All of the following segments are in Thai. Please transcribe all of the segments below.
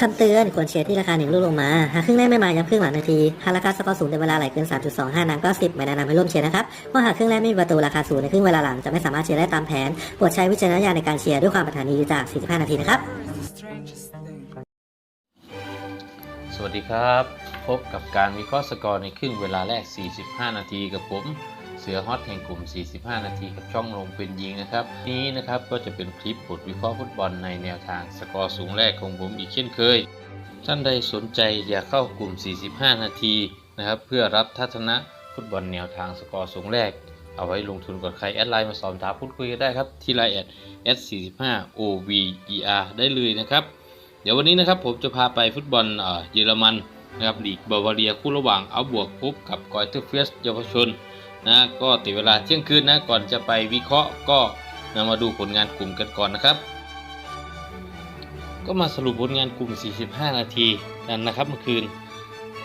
คำเตือนควรเชียร์ที่ราคาหนึ่งลูกลงมา หากครึ่งแรกไม่มาย้ำครึ่งหลังนาที หากราคาสกอร์สูงในเวลาไหลเกิน 3.25 นางก็ 10 ไม่แนะนำให้ร่วมเชียร์นะครับเพราะหากครึ่งแรกไม่มีประตูราคาสูงในครึ่งเวลาหลังจะไม่สามารถเชียร์ได้ตามแผนโปรดใช้วิจารณญาณในการเชียร์ด้วยความปรารถนาดีจาก 45 นาทีนะครับ สวัสดีครับ พบกับการวิเคราะห์สกอร์ในครึ่งเวลาแรก 45 นาทีกับผม เสือฮอตแห่งกลุ่ม 45 นาทีกับช่องลงเป็นยิงนะครับ นี้นะครับก็จะเป็นคลิปบทวิเคราะห์ฟุตบอลในแนวทางสกอร์สูงแรกของผมอีกเช่นเคย ท่านใดสนใจอยากเข้ากลุ่ม 45 นาทีนะครับเพื่อรับทัศนะฟุตบอลแนวทางสกอร์สูงแรก เอาไว้ลงทุนก่อนใครแอดไลน์มาสอบถามพูดคุยกันได้ครับที่ไลน์แอด s45 over ได้เลยนะครับ เดี๋ยววันนี้นะครับผมจะพาไปฟุตบอลเออเยอรมันนะครับลีกบาวาเรียคู่ระหว่างเอาบวกพบกับกอยเทอร์เฟสเยาวชน นะก็ติดเวลาเที่ยงคืนนะก่อนจะไปวิเคราะห์ก็นำมาดูผลงานกลุ่มกันก่อนนะครับ ก็มาสรุปผลงานกลุ่ม 45 นาทีกันนะครับเมื่อคืน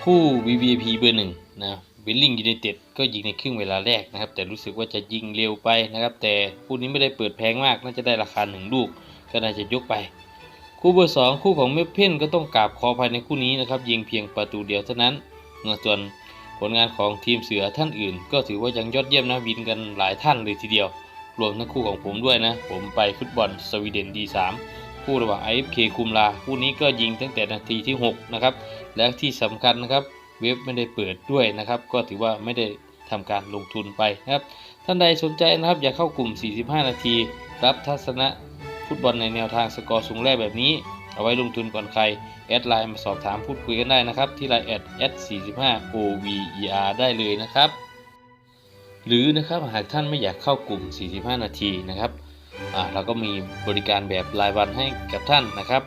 คู่ VVP เบอร์หนึ่งนะวิลลิงยูไนเต็ดก็ยิงในครึ่งเวลาแรกนะครับ แต่รู้สึกว่าจะยิงเร็วไปนะครับ แต่คู่นี้ไม่ได้เปิดแพงมากน่าจะได้ราคาหนึ่งลูก ก็น่าจะยกไป คู่เบอร์สองคู่ของเมเพนก็ต้องกราบขอภายในคู่นี้นะครับยิงเพียงประตูเดียวเท่านั้นส่วน ผลงานของทีมเสือท่านอื่น ก็ถือว่ายังยอดเยี่ยมนะวินกันหลายท่านเลยทีเดียว รวมทั้งคู่ของผมด้วยนะ ผมไปฟุตบอลสวีเดนดีสามคู่ระหว่าง IFK คุมลาคู่นี้ก็ยิงตั้งแต่นาทีที่ 6 นะครับ และที่สำคัญนะครับ เว็บไม่ได้เปิดด้วยนะครับ ก็ถือว่าไม่ได้ทำการลงทุนไปนะครับ ท่านใดสนใจนะครับอยากเข้ากลุ่ม 45 นาที รับทัศนะฟุตบอลในแนวทางสกอร์สูงแรกแบบนี้ เอาไว้ลงทุนก่อนใคร แอดไลน์มาสอบถามพูดคุยกันได้นะครับ ที่ไลน์แอดแอด45 over ได้เลยนะครับ หรือนะครับหากท่านไม่อยากเข้ากลุ่ม 45 นาทีนะครับอ่าเราก็มีบริการแบบรายวันให้กับท่านนะครับ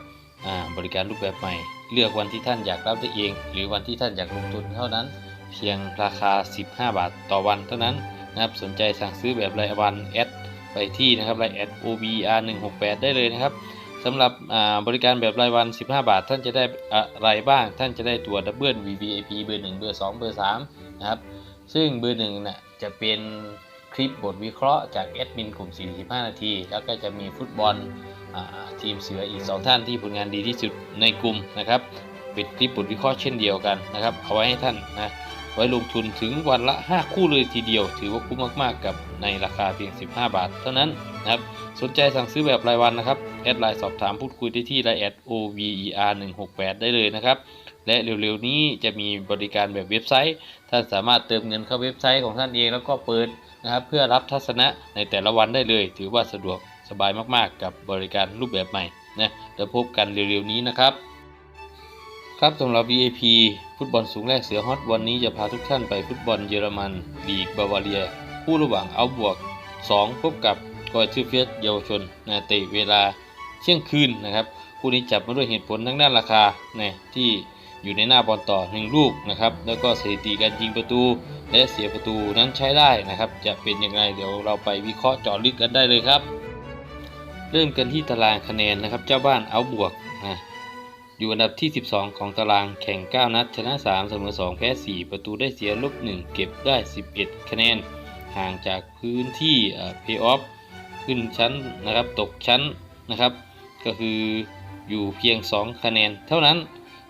อ่าบริการรูปแบบใหม่ เลือกวันที่ท่านอยากรับได้เอง หรือวันที่ท่านอยากลงทุนเท่านั้น เพียงราคา 15 บาทต่อวันเท่านั้นนะครับสนใจสั่งซื้อแบบรายวันแอดไปที่นะครับไลน์แอด obr 168ได้เลยนะครับ สำหรับบริการแบบรายวัน 15 บาท ท่านจะได้อะไรบ้าง ท่านจะได้ตัวดับเบิล VVIP เบอร์ 1 เบอร์ 2 เบอร์ 3 นะครับ ซึ่งเบอร์1น่ะจะเป็นคลิปบทวิเคราะห์จากแอดมินกลุ่ม 45 นาที แล้วก็จะมีฟุตบอลอทีมเสืออีก 2 ท่านที่ผลงานดีที่สุดในกลุ่มนะครับเป็นคลิปบทวิเคราะห์เช่นเดียวกันนะครับ เอาไว้ให้ท่านนะ ว้ลงทุนถึงวันละ 5 คู่เลยทีเดียว ถือว่าคุ้มมากๆกับในราคาเพียง 15 บาท เท่านั้นนะครับสนใจสั่งซื้อแบบรายวันนะครับแอดไลน์สอบถามพูดคุยได้ที่ไลน์แอด over 168ได้เลยนะครับและเร็วๆนี้จะมีบริการแบบเว็บไซต์ ท่านสามารถเติมเงินเข้าเว็บไซต์ของท่านเองแล้วก็เปิดนะครับเพื่อรับทัศนะในแต่ละวันได้เลย ถือว่าสะดวกสบายมากๆ กับบริการรูปแบบใหม่นะแล้วพบกันเร็วๆนี้นะครับ ครับสำหรับ VIP ฟุตบอลสูงแรกเสือฮอตวันนี้จะพาทุกท่านไปฟุตบอลเยอรมันลีกบาวาเรีย คู่ระหว่างเอาบวก 2 พบกับกอยชื่อเฟียสเยาวชนนะเตะเวลาเที่ยงคืนนะครับคู่นี้จับมาด้วยเหตุผลทั้งด้านราคานะที่อยู่ในหน้าบอลต่อ 1 ลูกนะครับแล้วก็สถิติการยิงประตู และเสียประตูนั้นใช้ได้นะครับ จะเป็นยังไงเดี๋ยวเราไปวิเคราะห์เจาะลึกกันได้เลยครับ เริ่มกันที่ตารางคะแนนนะครับ เจ้าบ้านเอาบวกนะ อยู่อันดับที่ 12 ของตารางแข่ง 9 นัด ชนะ 3 เสมอ 2 แพ้ 4 ประตูได้เสียลบ 1 เก็บได้ 11 คะแนน ห่างจากพื้นที่เพย์ออฟขึ้นชั้นนะครับตกชั้นนะครับ ก็คืออยู่เพียง 2 คะแนน เท่านั้น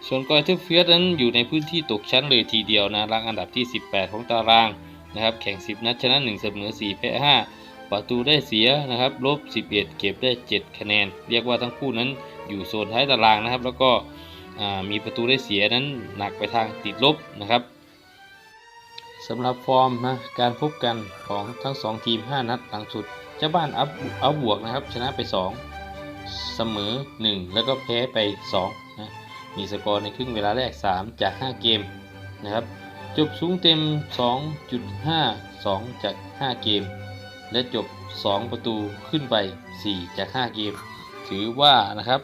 ส่วนกอยเทอร์เฟียสนั้นอยู่ในพื้นที่ตกชั้นเลยทีเดียวนะรังอันดับที่ 18 ของตารางนะครับ แข่ง 10 นัดชนะ 1 เสมอ 4 แพ้ 5 ประตูได้เสียนะครับลบ 11 เก็บได้ 7 คะแนน เรียกว่าทั้งคู่นั้น อยู่โซนท้ายตารางนะครับ แล้วก็มีประตูได้เสียนั้นหนักไปทางติดลบนะครับสำหรับฟอร์มนะการพบกันของทั้ง 2 ทีม 5 นัดหลังสุดเจ้าบ้านอัพอัพบวกนะครับ ชนะไป 2 เสมอ 1 แล้วก็แพ้ไป2นะมีสกอร์ในครึ่งเวลาแรก 3 จาก 5 เกมนะครับ จบสูงเต็ม 2.52 จาก 5 เกม และจบ 2 ประตูขึ้นไป 4 จาก 5 เกม ถือว่านะครับ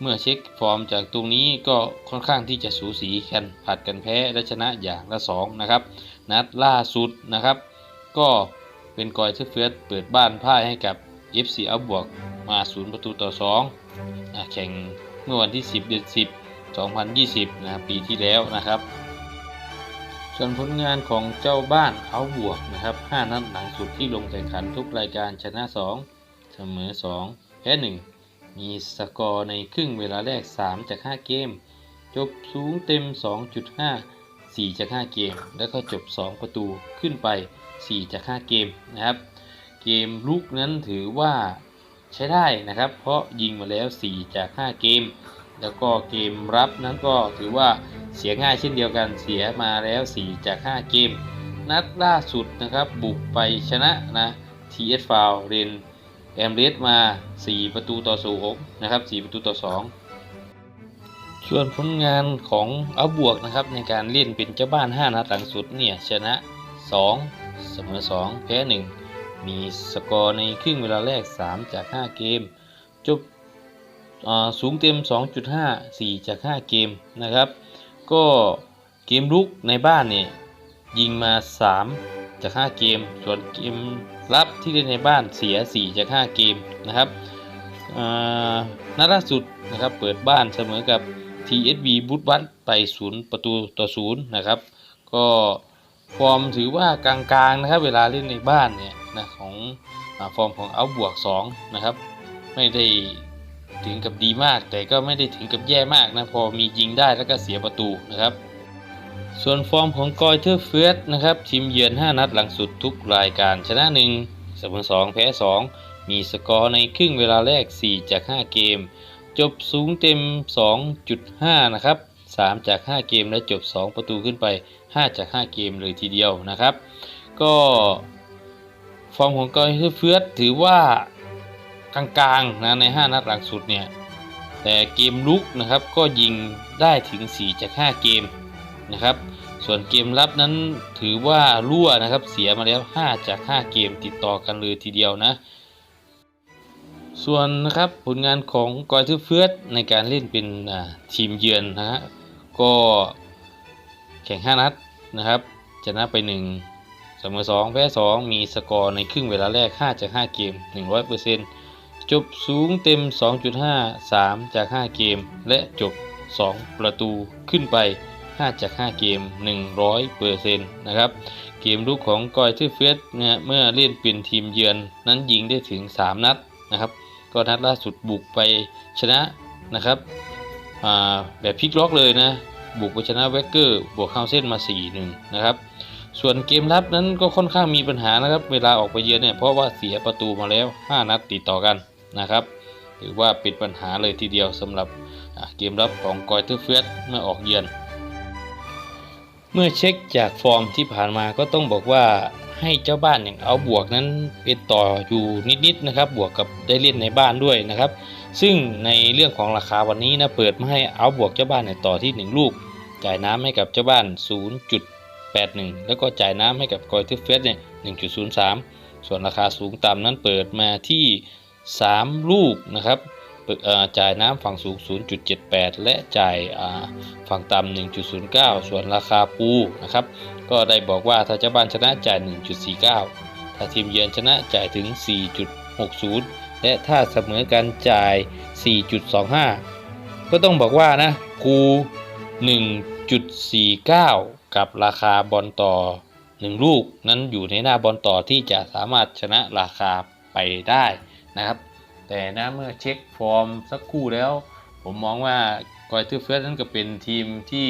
เมื่อเช็คฟอร์มจากตรงนี้ก็ค่อนข้างที่จะสูสีกันผัดกันแพ้และชนะอย่างละ2นะครับ นัดล่าสุดนะครับ ก็เป็นกอยเทเฟิร์สเปิดบ้านพ่ายให้กับ FC อัพบวกมา0ประตูต่อ2อแข่งเมื่อวันที่ 10 เดือน 10 2020 นะปีที่แล้วนะครับ ส่วนผลงานของเจ้าบ้านเอาบวกนะครับ 5 นัดหลังสุดที่ลงแข่งขันทุกรายการชนะ 2 เสมอ 2 แพ้ 1 มีสกอร์ในครึ่งเวลาแรก 3 จาก 5 เกม จบสูงเต็ม 2.5 4 จาก 5 เกม แล้วก็จบ 2 ประตูขึ้นไป 4 จาก 5 เกมนะครับ เกมลุกนั้นถือว่าใช้ได้นะครับ เพราะยิงมาแล้ว 4 จาก 5 เกม แล้วก็เกมรับนั้นก็ถือว่าเสียง่ายเช่นเดียวกันเสียมาแล้ว 4 จาก 5 เกม นัดล่าสุดนะครับบุกไปชนะนะ TS f o u l เรน แอมเรสมา 4 ประตูต่อ0นะครับ 4 ประตูต่อ 2 ส่วนผลงานของอาบวกนะครับในการเล่นเป็นเจ้าบ้าน 5 นัดหลังสุดเนี่ยชนะ 2 เสมอ 2 แพ้ 1 มีสกอร์ในครึ่งเวลาแรก 3 จาก 5 เกม จบสูงเต็ม 2.5 4 จาก 5 เกมนะครับ ก็เกมลุกในบ้านเนี่ยยิงมา 3 จาก 5 เกม ส่วนเกม รับที่เล่นในบ้านเสีย 4 จาก 5 เกมนะครับอ่านัดล่าสุดนะครับเปิดบ้านเสมอกับ TSB บูตวัตไป 0 ประตูต่อ 0 นะครับ ก็ฟอร์มถือว่ากลางๆนะครับเวลาเล่นในบ้านเนี่ยนะของอฟอร์มของเอาบวก2นะครับไม่ได้ถึงกับดีมาก แต่ก็ไม่ได้ถึงกับแย่มากนะพอมียิงได้แล้วก็เสียประตูนะครับ ส่วนฟอร์มของกอยเทอร์เฟิร์สนะครับทีมเยือน 5 นัดหลังสุดทุกรายการชนะ 1 เสมอ 2 แพ้ 2 มีสกอร์ในครึ่งเวลาแรก 4 จาก 5 เกม จบสูงเต็ม 2.5 นะครับ 3 จาก 5 เกมและจบ 2 ประตูขึ้นไป 5 จาก 5 เกมเลยทีเดียวนะครับ ก็ฟอร์มของกอยเทอร์เฟิร์สถือว่ากลางๆนะใน 5 นัดหลังสุดเนี่ยแต่เกมลุกนะครับก็ยิงได้ถึง 4 จาก 5 เกม นะครับ ส่วนเกมรับนั้นถือว่ารั่วนะครับ เสียมาแล้ว 5 จาก 5 เกมติดต่อกันเลยทีเดียวนะ ส่วนนะครับผลงานของกอยทือเฟิร์สในการเล่นเป็นทีมเยือนนะฮะก็แข่ง 5 นัดนะครับชนะไป 1เสมอ2แพ้2 มีสกอร์ในครึ่งเวลาแรก 5 จาก 5 เกม 100%จบสูงเต็ม 2.5 3 จาก 5 เกม และจบ 2 ประตูขึ้นไป 5 จาก 5 เกม 100%นะครับเกมลุกของกอยทือเฟสเนี่ยเมื่อเล่นเป็นทีมเยือนนั้นยิงได้ถึง 3 นัดนะครับ ก็นัดล่าสุดบุกไปชนะนะครับแบบพลิกล็อกเลยนะ บุกไปชนะแวกเกอร์บวกเข้าเส้นมา 4-1 นะครับส่วนเกมรับนั้นก็ค่อนข้างมีปัญหานะครับ เวลาออกไปเยือนเนี่ยเพราะว่าเสียประตูมาแล้ว 5 นัดติดต่อกันนะครับถือว่าเป็นปัญหาเลยทีเดียวสำหรับเกมรับของกอยเทอร์เฟียสเมื่อออกเยือน เมื่อเช็คจากฟอร์มที่ผ่านมาก็ต้องบอกว่าให้เจ้าบ้านอย่างเอาบวกนั้นเป็นต่ออยู่นิดๆนะครับ บวกกับได้เล่นในบ้านด้วยนะครับ ซึ่งในเรื่องของราคาวันนี้นะเปิดมาให้เอาบวกเจ้าบ้านเนี่ยต่อที่ 1 ลูก จ่ายน้ำให้กับเจ้าบ้าน 0.81 แล้วก็จ่ายน้ำให้กับกอยทอร์เฟสเนี่ย 1.03 ส่วนราคาสูงต่ำนั้นเปิดมาที่ 3 ลูกนะครับ จ่ายน้ำฝั่งสูง 0.78 และจ่ายฝั่งต่ำ1.09 ส่วนราคาปูนะครับ ก็ได้บอกว่าถ้าเจ้าบ้านชนะจ่าย 1.49 ถ้าทีมเยือนชนะจ่ายถึง 4.60 และถ้าเสมอกันจ่าย 4.25 ก็ต้องบอกว่านะคู1.49 กับราคาบอลต่อ 1 ลูกนั้นอยู่ในหน้าบอลต่อที่จะสามารถชนะราคาไปได้นะครับ แต่นะเมื่อเช็คฟอร์มสักคู่แล้ว ผมมองว่ากอยทูเฟสนั้นก็เป็นทีมที่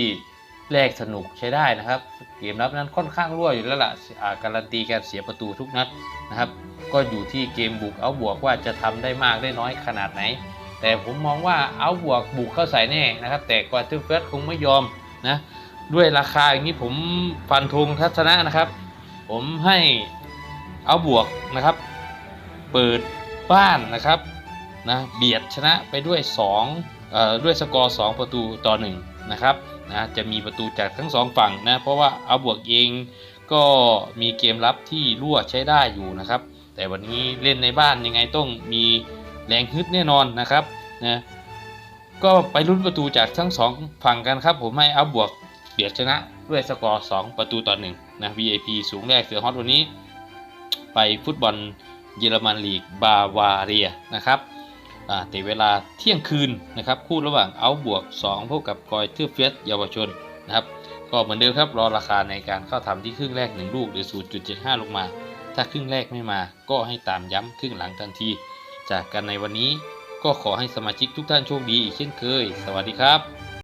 แลกสนุกใช้ได้นะครับ เกมรับนั้นค่อนข้างรั่วอยู่แล้วล่ะอ่าการันตีการเสียประตูทุกนัดนะครับ ก็อยู่ที่เกมบุกเอาบวกว่าจะทำได้มากได้น้อยขนาดไหน แต่ผมมองว่าเอาบวกบุกเข้าใส่แน่นะครับ แต่กอยทูเฟสคงไม่ยอมนะด้วยราคาอย่างนี้ผมฟันธงทัศนะนะครับ ผมให้เอาบวกนะครับ เปิด บ้านนะครับนะเบียดชนะไปด้วย2เอ่อด้วยสกอร์ 2 ประตูต่อ1นะครับนะจะมีประตูจากทั้ง 2 ฝั่งนะเพราะว่าอาบวกเองก็มีเกมรับที่รั่วใช้ได้อยู่นะครับ แต่วันนี้เล่นในบ้านยังไงต้องมีแรงฮึดแน่นอนนะครับนะก็ไปลุ้นประตูจากทั้ง 2 ฝั่งกันครับ ผมให้อาบวกเบียดชนะด้วยสกอร์ 2 ประตูต่อ1นะ VIP สูงแรกเสือฮอตวันนี้ ไปฟุตบอล เยอรมันลีกบาวาเรียนะครับอ่าแต่เวลาเที่ยงคืนนะครับคู่ระหว่างเอาบวก2พบกับกอยเทอร์เฟียสเยาวชนนะครับก็เหมือนเดิมครับรอราคาในการเข้าทำที่ครึ่งแรก 1 ลูกหรือ 0.75 ลงมา ถ้าครึ่งแรกไม่มา ก็ให้ตามย้ำครึ่งหลังทันที จากกันในวันนี้ก็ขอให้สมาชิกทุกท่านโชคดีอีกเช่นเคย สวัสดีครับ